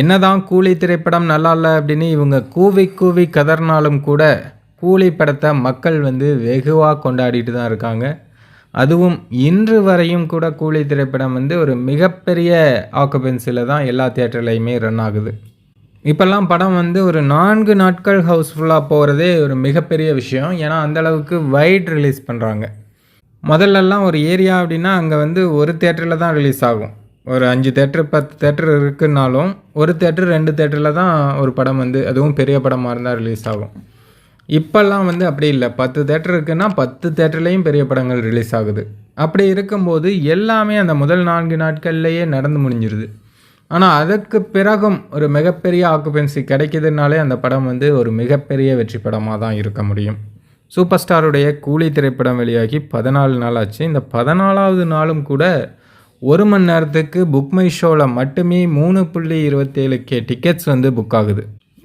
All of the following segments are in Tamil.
என்னதான் கூலி திரைப்படம் நல்லா இல்லை அப்படின்னு இவங்க கூவி கூவி கதறினாலும் கூட கூலி படத்தை மக்கள் வந்து வெகுவாக கொண்டாடிட்டு தான் இருக்காங்க. அதுவும் இன்று வரையும் கூட கூலி திரைப்படம் வந்து ஒரு மிகப்பெரிய ஆக்குபென்சியில் தான் எல்லா தியேட்டர்லையுமே ரன் ஆகுது. இப்போல்லாம் படம் வந்து ஒரு நான்கு நாட்கள் ஹவுஸ்ஃபுல்லாக போகிறதே ஒரு மிகப்பெரிய விஷயம். ஏன்னா அந்தளவுக்கு வைட் ரிலீஸ் பண்ணுறாங்க முதல்லலாம் ஒரு ஏரியா அப்படின்னா அங்கே வந்து ஒரு தேட்டரில் தான் ரிலீஸ் ஆகும். ஒரு அஞ்சு தேட்டர் பத்து தேட்டர் இருக்குன்னாலும் ஒரு தேட்டர் ரெண்டு தேட்டரில் தான் ஒரு படம் வந்து அதுவும் பெரிய படமாக இருந்தால் ரிலீஸ் ஆகும். இப்போல்லாம் வந்து அப்படி இல்லை. பத்து தேட்டர் இருக்குன்னா பத்து தேட்டர்லேயும் பெரிய படங்கள் ரிலீஸ் ஆகுது. அப்படி இருக்கும்போது எல்லாமே அந்த முதல் நான்கு நாட்கள்லேயே நடந்து முடிஞ்சிருது. ஆனால் அதுக்கு பிறகும் ஒரு மிகப்பெரிய ஆக்குபென்சி கிடைக்கிதுனாலே அந்த படம் வந்து ஒரு மிகப்பெரிய வெற்றி படமாக தான் இருக்க முடியும். சூப்பர் ஸ்டாருடைய கூலி திரைப்படம் வெளியாகி பதினாலு நாள் ஆச்சு. இந்த பதினாலாவது நாளும் கூட ஒரு மணி நேரத்துக்கு புக் மை ஷோவில் மட்டுமே மூணு புள்ளி இருபத்தேழு கே டிக்கெட்ஸ் வந்து புக் ஆகுது.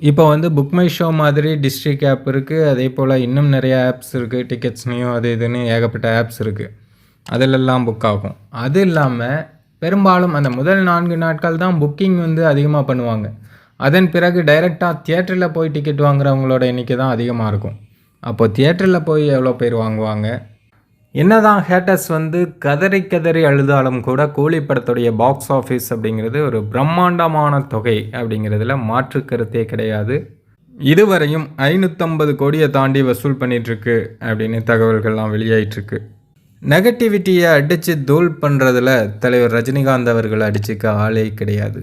இப்போ வந்து புக் மை ஷோ மாதிரி டிஸ்ட்ரிக் ஆப் இருக்குது அதே போல் இன்னும் நிறைய ஆப்ஸ் இருக்குது டிக்கெட்ஸ்னையும் அது இதுன்னு ஏகப்பட்ட ஆப்ஸ் இருக்குது அதிலெல்லாம் புக் ஆகும். அது இல்லாமல் பெரும்பாலும் அந்த முதல் நான்கு நாட்கள் தான் புக்கிங் வந்து அதிகமாக பண்ணுவாங்க. அதன் பிறகு டைரெக்டாக தியேட்டரில் போய் டிக்கெட் வாங்குறவங்களோட எண்ணிக்கை தான் அதிகமாக இருக்கும். அப்போது தியேட்டரில் போய் எவ்வளோ பேர் வாங்குவாங்க? என்னதான் ஹேட்டர்ஸ் வந்து கதறி கதறி அழுதாலும் கூட கூலி படத்துடைய பாக்ஸ் ஆஃபீஸ் அப்படிங்கிறது ஒரு பிரம்மாண்டமான தொகை அப்படிங்கிறதுல மாற்று கருத்தே கிடையாது. இதுவரையும் ஐநூற்றம்பது கோடியை தாண்டி வசூல் பண்ணிகிட்ருக்கு அப்படின்னு தகவல்கள்லாம் வெளியாயிட்ருக்கு நெகட்டிவிட்டியை அடித்து தூள் பண்ணுறதுல தலைவர் ரஜினிகாந்த் அவர்கள் அடிச்சுக்க ஆளே கிடையாது.